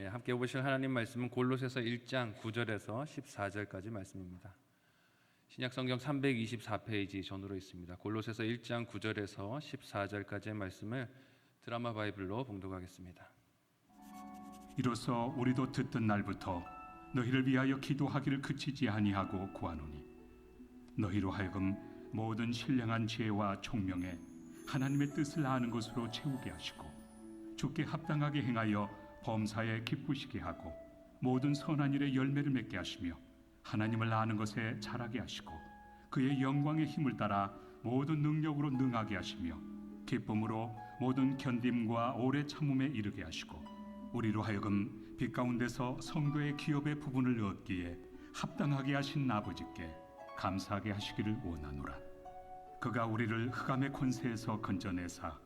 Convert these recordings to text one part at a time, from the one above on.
예, 함께 보실 하나님 말씀은 골로새서 1장 9절에서 14절까지 말씀입니다. 신약 성경 324페이지 전으로 있습니다. 골로새서 1장 9절에서 14절까지의 말씀을 드라마 바이블로 봉독하겠습니다. 이로써 우리도 듣던 날부터 너희를 위하여 기도하기를 그치지 아니하고 구하노니 너희로 하여금 모든 신령한 지혜와 총명에 하나님의 뜻을 아는 것으로 채우게 하시고 주께 합당하게 행하여 범사에 기쁘시게 하고 모든 선한 일에 열매를 맺게 하시며 하나님을 아는 것에 자라게 하시고 그의 영광의 힘을 따라 모든 능력으로 능하게 하시며 기쁨으로 모든 견딤과 오래 참음에 이르게 하시고 우리로 하여금 빛 가운데서 성도의 기업의 부분을 얻기에 합당하게 하신 아버지께 감사하게 하시기를 원하노라. 그가 우리를 흑암의 권세에서 건져내사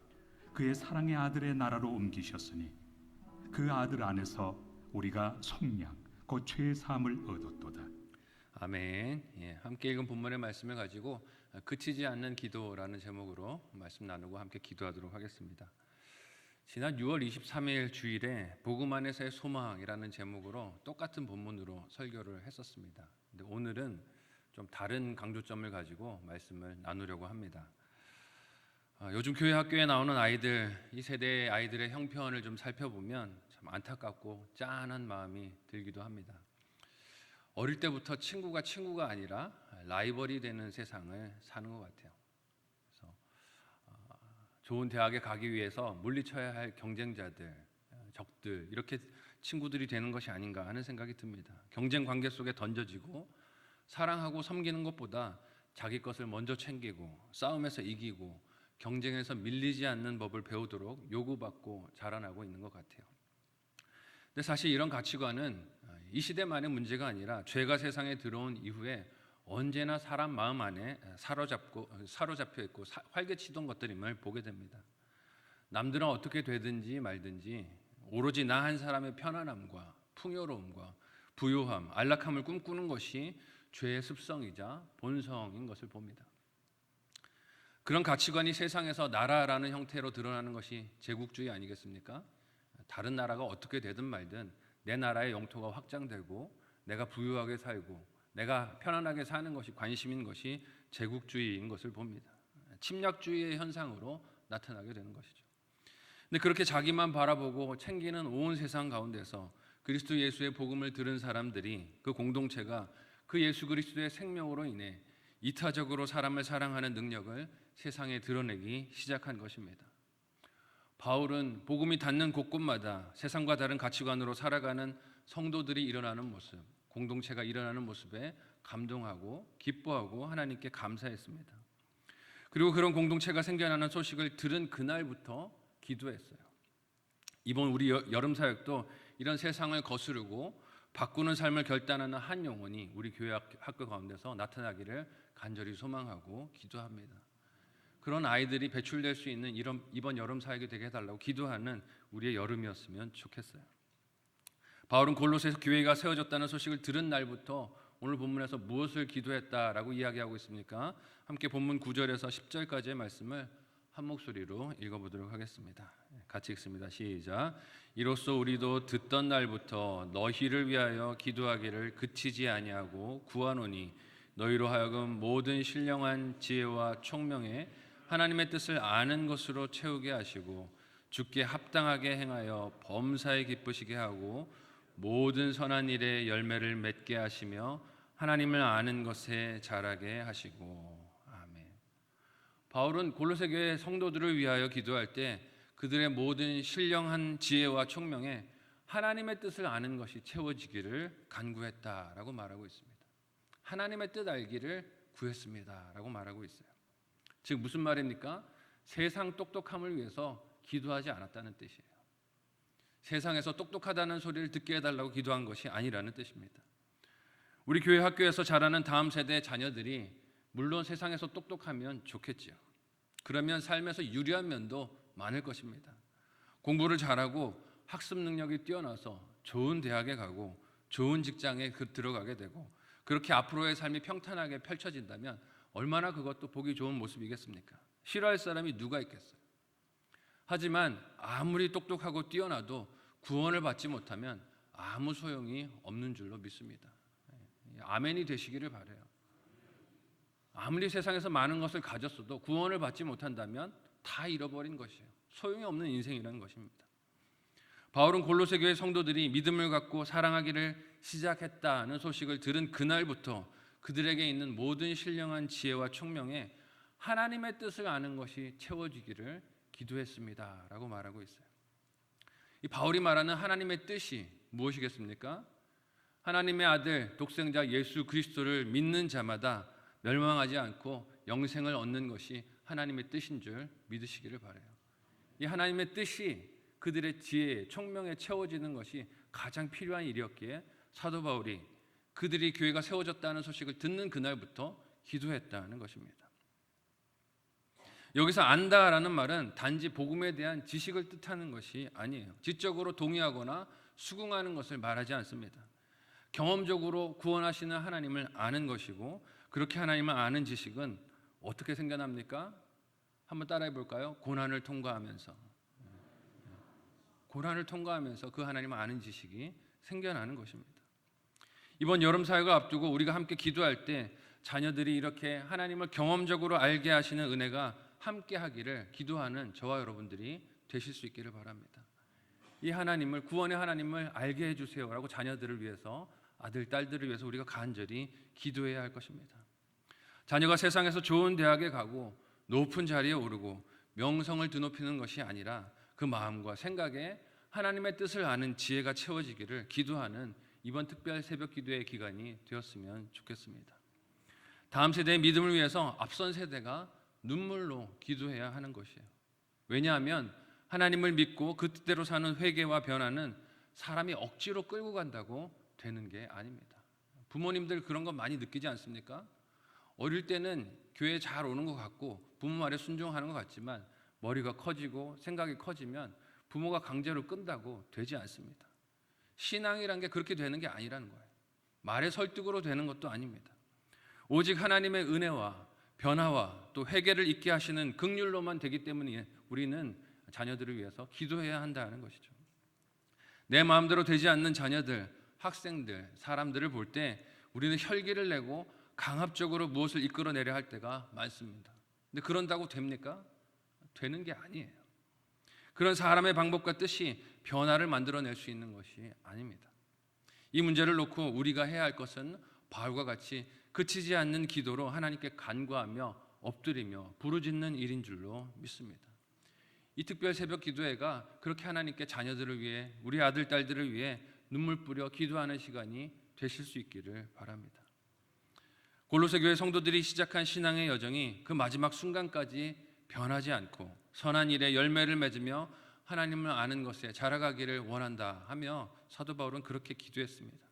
그의 사랑의 아들의 나라로 옮기셨으니 그 아들 안에서 우리가 속량 곧 죄의 사함을 얻었도다. 아멘. 예, 함께 읽은 본문의 말씀을 가지고 그치지 않는 기도라는 제목으로 말씀 나누고 함께 기도하도록 하겠습니다. 지난 6월 23일 주일에 복음 안에서의 소망이라는 제목으로 똑같은 본문으로 설교를 했었습니다. 근데 오늘은 좀 다른 강조점을 가지고 말씀을 나누려고 합니다. 아, 요즘 교회 학교에 나오는 아이들 이 세대의 아이들의 형편을 좀 살펴보면 참 안타깝고 짠한 마음이 들기도 합니다. 어릴 때부터 친구가 친구가 아니라 라이벌이 되는 세상을 사는 것 같아요. 그래서 어, 좋은 대학에 가기 위해서 물리쳐야 할 경쟁자들, 어, 적들 이렇게 친구들이 되는 것이 아닌가 하는 생각이 듭니다. 경쟁 관계 속에 던져지고 사랑하고 섬기는 것보다 자기 것을 먼저 챙기고 싸움에서 이기고 경쟁에서 밀리지 않는 법을 배우도록 요구받고 자라나고 있는 것 같아요. 근데 사실 이런 가치관은 어, 이 시대만의 문제가 아니라 죄가 세상에 들어온 이후에 언제나 사람 마음 안에 사로잡고 사로잡혀 있고 사- 활개치던 것들임을 보게 됩니다. 남들은 어떻게 되든지 말든지 오로지 나 한 사람의 편안함과 풍요로움과 부유함, 안락함을 꿈꾸는 것이 죄의 습성이자 본성인 것을 봅니다. 그런 가치관이 세상에서 나라라는 형태로 드러나는 것이 제국주의 아니겠습니까? 다른 나라가 어떻게 되든 말든 내 나라의 영토가 확장되고 내가 부유하게 살고 내가 편안하게 사는 것이 관심인 것이 제국주의인 것을 봅니다. 침략주의의 현상으로 나타나게 되는 것이죠. 근데 그렇게 자기만 바라보고 챙기는 온 세상 가운데서 그리스도 예수의 복음을 들은 사람들이 그 공동체가 그 예수 그리스도의 생명으로 인해 이타적으로 사람을 사랑하는 능력을 세상에 드러내기 시작한 것입니다. 바울은 복음이 닿는 곳곳마다 세상과 다른 가치관으로 살아가는 성도들이 일어나는 모습, 공동체가 일어나는 모습에 감동하고 기뻐하고 하나님께 감사했습니다. 그리고 그런 공동체가 생겨나는 소식을 들은 그날부터 기도했어요. 이번 우리 여- 여름 사역도 이런 세상을 거스르고 바꾸는 삶을 결단하는 한 영혼이 우리 교회 학- 학교 가운데서 나타나기를 간절히 소망하고 기도합니다. 그런 아이들이 배출될 수 있는 이런 이번 여름 사역이 되게 해달라고 기도하는 우리의 여름이었으면 좋겠어요. 바울은 골로새서 교회가 세워졌다는 소식을 들은 날부터 오늘 본문에서 무엇을 기도했다라고 이야기하고 있습니까? 함께 본문 9절에서 10절까지의 말씀을 한 목소리로 읽어보도록 하겠습니다. 같이 읽습니다. 시작. 이로써 우리도 듣던 날부터 너희를 위하여 기도하기를 그치지 아니하고 구하노니 너희로 하여금 모든 신령한 지혜와 총명에 하나님의 뜻을 아는 것으로 채우게 하시고 주께 합당하게 행하여 범사에 기쁘시게 하고 모든 선한 일에 열매를 맺게 하시며 하나님을 아는 것에 자라게 하시고 아멘. 바울은 골로새 교회 성도들을 위하여 기도할 때 그들의 모든 신령한 지혜와 총명에 하나님의 뜻을 아는 것이 채워지기를 간구했다라고 말하고 있습니다. 하나님의 뜻 알기를 구했습니다라고 말하고 있어요. 즉 무슨 말입니까? 세상 똑똑함을 위해서 기도하지 않았다는 뜻이에요. 세상에서 똑똑하다는 소리를 듣게 해달라고 기도한 것이 아니라는 뜻입니다. 우리 교회 학교에서 자라는 다음 세대의 자녀들이 물론 세상에서 똑똑하면 좋겠지요. 그러면 삶에서 유리한 면도 많을 것입니다. 공부를 잘하고 학습 능력이 뛰어나서 좋은 대학에 가고 좋은 직장에 그- 들어가게 되고 그렇게 앞으로의 삶이 평탄하게 펼쳐진다면 얼마나 그것도 보기 좋은 모습이겠습니까? 싫어할 사람이 누가 있겠어요? 하지만 아무리 똑똑하고 뛰어나도 구원을 받지 못하면 아무 소용이 없는 줄로 믿습니다. 예, 아멘이 되시기를 바래요. 아무리 세상에서 많은 것을 가졌어도 구원을 받지 못한다면 다 잃어버린 것이에요. 소용이 없는 인생이라는 것입니다. 바울은 골로새 교회 성도들이 믿음을 갖고 사랑하기를 시작했다는 소식을 들은 그날부터 그들에게 있는 모든 신령한 지혜와 총명에 하나님의 뜻을 아는 것이 채워지기를 기도했습니다라고 말하고 있어요. 이 바울이 말하는 하나님의 뜻이 무엇이겠습니까? 하나님의 아들 독생자 예수 그리스도를 믿는 자마다 멸망하지 않고 영생을 얻는 것이 하나님의 뜻인 줄 믿으시기를 바래요. 이 하나님의 뜻이 그들의 지혜, 총명에 채워지는 것이 가장 필요한 일이었기에 사도 바울이 그들이 교회가 세워졌다는 소식을 듣는 그날부터 기도했다는 것입니다. 여기서 안다라는 말은 단지 복음에 대한 지식을 뜻하는 것이 아니에요. 지적으로 동의하거나 수긍하는 것을 말하지 않습니다. 경험적으로 구원하시는 하나님을 아는 것이고 그렇게 하나님을 아는 지식은 어떻게 생겨납니까? 한번 따라해 볼까요? 고난을 통과하면서 고난을 통과하면서 그 하나님을 아는 지식이 생겨나는 것입니다. 이번 여름 사역을 앞두고 우리가 함께 기도할 때 자녀들이 이렇게 하나님을 경험적으로 알게 하시는 은혜가 함께 하기를 기도하는 저와 여러분들이 되실 수 있기를 바랍니다. 이 하나님을 구원의 하나님을 알게 해 주세요라고 자녀들을 위해서 아들 딸들을 위해서 우리가 간절히 기도해야 할 것입니다. 자녀가 세상에서 좋은 대학에 가고 높은 자리에 오르고 명성을 드높이는 것이 아니라 그 마음과 생각에 하나님의 뜻을 아는 지혜가 채워지기를 기도하는 이번 특별 새벽 기도의 기간이 되었으면 좋겠습니다. 다음 세대의 믿음을 위해서 앞선 세대가 눈물로 기도해야 하는 것이에요. 왜냐하면 하나님을 믿고 그 뜻대로 사는 회개와 변화는 사람이 억지로 끌고 간다고 되는 게 아닙니다. 부모님들 그런 거 많이 느끼지 않습니까? 어릴 때는 교회 잘 오는 것 같고 부모 말에 순종하는 것 같지만 머리가 커지고 생각이 커지면 부모가 강제로 끈다고 되지 않습니다. 신앙이란 게 그렇게 되는 게 아니라는 거예요. 말의 설득으로 되는 것도 아닙니다. 오직 하나님의 은혜와 변화와 또 회개를 있게 하시는 극률로만 되기 때문에 우리는 자녀들을 위해서 기도해야 한다는 것이죠. 내 마음대로 되지 않는 자녀들, 학생들, 사람들을 볼 때 우리는 혈기를 내고 강압적으로 무엇을 이끌어내려 할 때가 많습니다. 근데 그런다고 됩니까? 되는 게 아니에요. 그런 사람의 방법과 뜻이 변화를 만들어낼 수 있는 것이 아닙니다. 이 문제를 놓고 우리가 해야 할 것은 바울과 같이 그치지 않는 기도로 하나님께 간구하며 엎드리며 부르짖는 일인 줄로 믿습니다. 이 특별 새벽 기도회가 그렇게 하나님께 자녀들을 위해 우리 아들 딸들을 위해 눈물 뿌려 기도하는 시간이 되실 수 있기를 바랍니다. 골로새 교회 성도들이 시작한 신앙의 여정이 그 마지막 순간까지 변하지 않고 선한 일에 열매를 맺으며 하나님을 아는 것에 자라가기를 원한다 하며 사도 바울은 그렇게 기도했습니다.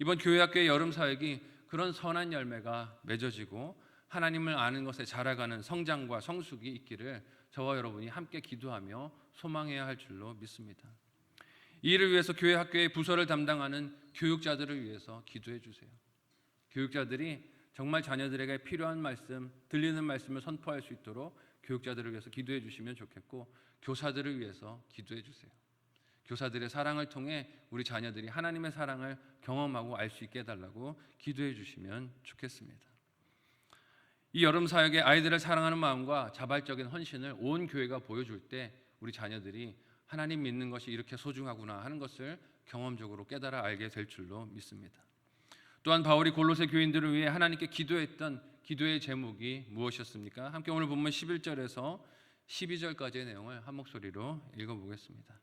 이번 교회학교의 여름 사역이 그런 선한 열매가 맺어지고 하나님을 아는 것에 자라가는 성장과 성숙이 있기를 저와 여러분이 함께 기도하며 소망해야 할 줄로 믿습니다. 이 일을 위해서 교회 학교의 부서를 담당하는 교육자들을 위해서 기도해 주세요. 교육자들이 정말 자녀들에게 필요한 말씀, 들리는 말씀을 선포할 수 있도록 교육자들을 위해서 기도해 주시면 좋겠고 교사들을 위해서 기도해 주세요. 교사들의 사랑을 통해 우리 자녀들이 하나님의 사랑을 경험하고 알 수 있게 해달라고 기도해 주시면 좋겠습니다. 이 여름 사역에 아이들을 사랑하는 마음과 자발적인 헌신을 온 교회가 보여줄 때 우리 자녀들이 하나님 믿는 것이 이렇게 소중하구나 하는 것을 경험적으로 깨달아 알게 될 줄로 믿습니다. 또한 바울이 골로새 교인들을 위해 하나님께 기도했던 기도의 제목이 무엇이었습니까? 함께 오늘 본문 11절에서 12절까지의 내용을 한 목소리로 읽어보겠습니다.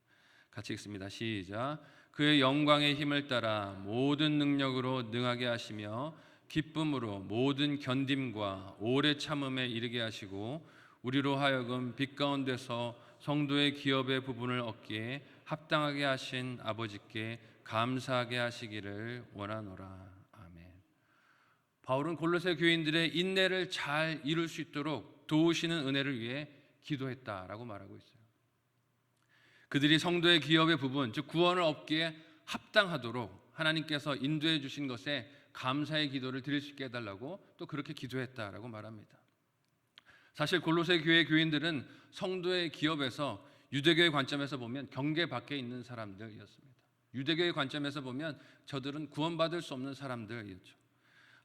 같이 읽습니다. 시작. 그의 영광의 힘을 따라 모든 능력으로 능하게 하시며 기쁨으로 모든 견딤과 오래 참음에 이르게 하시고 우리로 하여금 빛 가운데서 성도의 기업의 부분을 얻기에 합당하게 하신 아버지께 감사하게 하시기를 원하노라. 바울은 골로새 교인들의 인내를 잘 이룰 수 있도록 도우시는 은혜를 위해 기도했다라고 말하고 있어요. 그들이 성도의 기업의 부분, 즉 구원을 얻기에 합당하도록 하나님께서 인도해 주신 것에 감사의 기도를 드릴 수 있게 해달라고 또 그렇게 기도했다라고 말합니다. 사실 골로새 교회 교인들은 성도의 기업에서 유대교의 관점에서 보면 경계 밖에 있는 사람들이었습니다. 유대교의 관점에서 보면 저들은 구원받을 수 없는 사람들이었죠.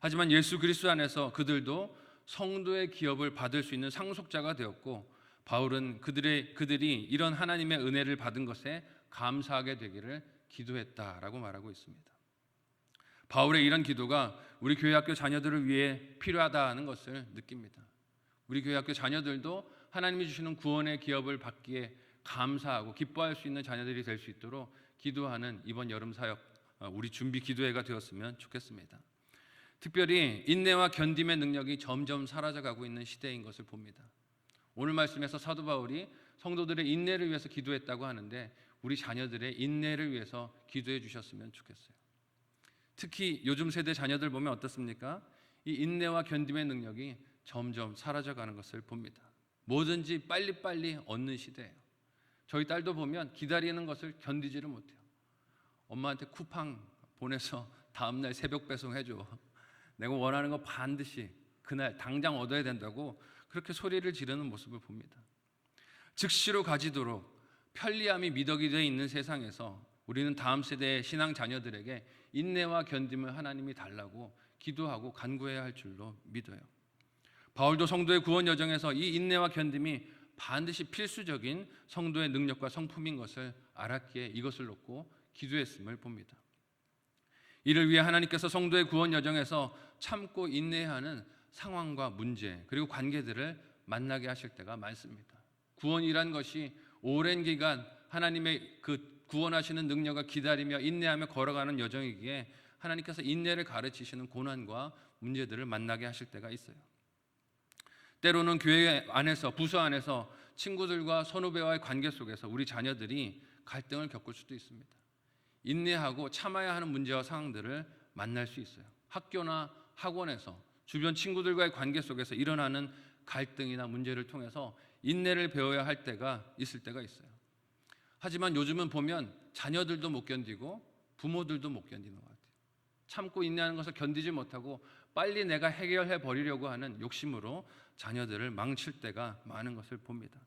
하지만 예수 그리스도 안에서 그들도 성도의 기업을 받을 수 있는 상속자가 되었고 바울은 그들의 그들이 이런 하나님의 은혜를 받은 것에 감사하게 되기를 기도했다라고 말하고 있습니다. 바울의 이런 기도가 우리 교회 학교 자녀들을 위해 필요하다는 것을 느낍니다. 우리 교회 학교 자녀들도 하나님이 주시는 구원의 기업을 받기에 감사하고 기뻐할 수 있는 자녀들이 될 수 있도록 기도하는 이번 여름 사역 어, 우리 준비 기도회가 되었으면 좋겠습니다. 특별히 인내와 견딤의 능력이 점점 사라져가고 있는 시대인 것을 봅니다. 오늘 말씀에서 사도 바울이 성도들의 인내를 위해서 기도했다고 하는데 우리 자녀들의 인내를 위해서 기도해 주셨으면 좋겠어요. 특히 요즘 세대 자녀들 보면 어떻습니까? 이 인내와 견딤의 능력이 점점 사라져가는 것을 봅니다. 뭐든지 빨리빨리 얻는 시대예요. 저희 딸도 보면 기다리는 것을 견디지를 못해요. 엄마한테 쿠팡 보내서 다음날 새벽 배송해줘. 내가 원하는 거 반드시 그날 당장 얻어야 된다고 그렇게 소리를 지르는 모습을 봅니다. 즉시로 가지도록 편리함이 미덕이 되어 있는 세상에서 우리는 다음 세대의 신앙 자녀들에게 인내와 견딤을 하나님이 달라고 기도하고 간구해야 할 줄로 믿어요. 바울도 성도의 구원 여정에서 이 인내와 견딤이 반드시 필수적인 성도의 능력과 성품인 것을 알았기에 이것을 놓고 기도했음을 봅니다. 이를 위해 하나님께서 성도의 구원 여정에서 참고 인내하는 상황과 문제 그리고 관계들을 만나게 하실 때가 많습니다. 구원이란 것이 오랜 기간 하나님의 그 구원하시는 능력을 기다리며 인내하며 걸어가는 여정이기에 하나님께서 인내를 가르치시는 고난과 문제들을 만나게 하실 때가 있어요. 때로는 교회 안에서 부서 안에서 친구들과 선후배와의 관계 속에서 우리 자녀들이 갈등을 겪을 수도 있습니다. 인내하고 참아야 하는 문제와 상황들을 만날 수 있어요. 학교나 학원에서 주변 친구들과의 관계 속에서 일어나는 갈등이나 문제를 통해서 인내를 배워야 할 때가 있을 때가 있어요. 하지만 요즘은 보면 자녀들도 못 견디고 부모들도 못 견디는 것 같아요. 참고 인내하는 것을 견디지 못하고 빨리 내가 해결해 버리려고 하는 욕심으로 자녀들을 망칠 때가 많은 것을 봅니다.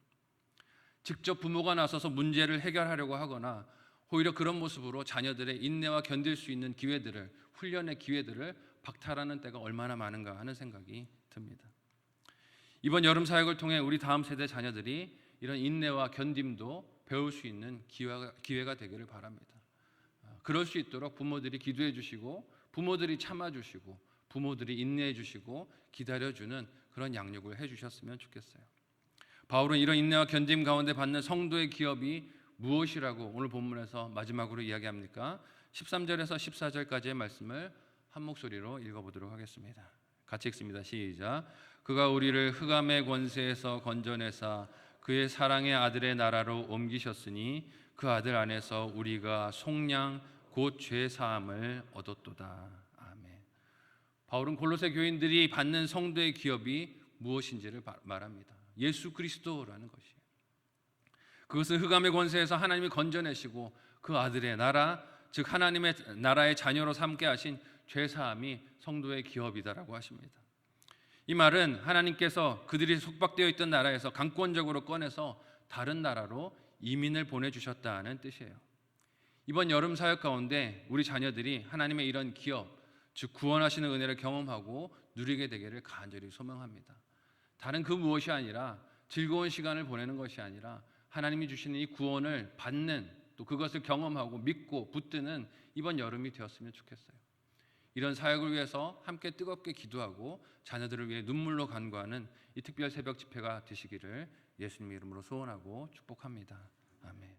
직접 부모가 나서서 문제를 해결하려고 하거나 오히려 그런 모습으로 자녀들의 인내와 견딜 수 있는 기회들을 훈련의 기회들을 박탈하는 때가 얼마나 많은가 하는 생각이 듭니다. 이번 여름 사역을 통해 우리 다음 세대 자녀들이 이런 인내와 견딤도 배울 수 있는 기회가, 기회가 되기를 바랍니다. 아, 그럴 수 있도록 부모들이 기도해 주시고 부모들이 참아 주시고 부모들이 인내해 주시고 기다려 주는 그런 양육을 해 주셨으면 좋겠어요. 바울은 이런 인내와 견딤 가운데 받는 성도의 기업이 무엇이라고 오늘 본문에서 마지막으로 이야기합니까? 13절에서 14절까지의 말씀을 한 목소리로 읽어보도록 하겠습니다. 같이 읽습니다. 시작. 그가 우리를 흑암의 권세에서 건져내사 그의 사랑의 아들의 나라로 옮기셨으니 그 아들 안에서 우리가 속량 곧 죄 사함을 얻었도다. 아멘. 바울은 골로새 교인들이 받는 성도의 기업이 무엇인지를 말합니다. 예수 그리스도라는 것이에요. 그것은 흑암의 권세에서 하나님이 건져내시고 그 아들의 나라, 즉 하나님의 나라의 자녀로 삼게 하신 죄 사함이 성도의 기업이다라고 하십니다. 이 말은 하나님께서 그들이 속박되어 있던 나라에서 강권적으로 꺼내서 다른 나라로 이민을 보내 주셨다는 뜻이에요. 이번 여름 사역 가운데 우리 자녀들이 하나님의 이런 기업, 즉 구원하시는 은혜를 경험하고 누리게 되기를 간절히 소망합니다. 다른 그 무엇이 아니라 즐거운 시간을 보내는 것이 아니라 하나님이 주시는 이 구원을 받는 또 그것을 경험하고 믿고 붙드는 이번 여름이 되었으면 좋겠어요. 이런 사역을 위해서 함께 뜨겁게 기도하고 자녀들을 위해 눈물로 간구하는 이 특별 새벽 집회가 되시기를 예수님 이름으로 소원하고 축복합니다. 아멘.